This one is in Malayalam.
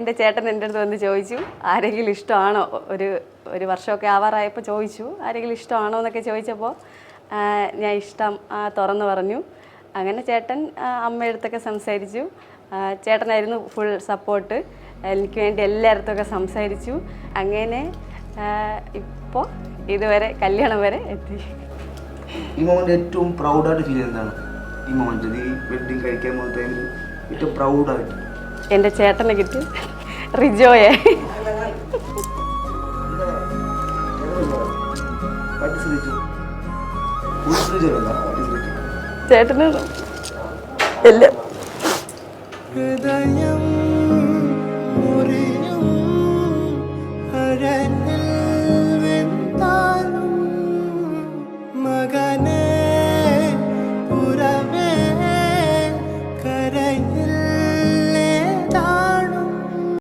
എന്റെ ചേട്ടൻ എന്റെ അടുത്ത് വന്ന് ചോദിച്ചു ആരെങ്കിലും ഇഷ്ടമാണോ? ഒരു ഒരു വർഷമൊക്കെ ആവാറായപ്പോൾ ചോദിച്ചു ആരെങ്കിലും ഇഷ്ടമാണോ? എന്നൊക്കെ ചോദിച്ചപ്പോൾ ഞാൻ ഇഷ്ടം തുറന്നു പറഞ്ഞു. അങ്ങനെ ചേട്ടൻ അമ്മയടുത്തൊക്കെ സംസാരിച്ചു. ചേട്ടനായിരുന്നു ഫുൾ സപ്പോർട്ട് എനിക്ക് വേണ്ടി എല്ലായിടത്തൊക്കെ സംസാരിച്ചു. അങ്ങനെ ഇപ്പോൾ ഇതുവരെ കല്യാണം വരെ എത്തി. ഈ മൊമെന്റ് ഏറ്റവും പ്രൗഡായിട്ട് ഫീൽ ചെയ്യുന്നതാണ് ഈ മൊമെന്റ് ഈ വെഡിങ് കഴിക്കാൻ പോകുന്ന ഏറ്റവും പ്രൗഡായിട്ട് എന്റെ ചേട്ടനെ കിട്ടി. റിജോയെ. ചേട്ടനും എല്ലാം ഹൃദയം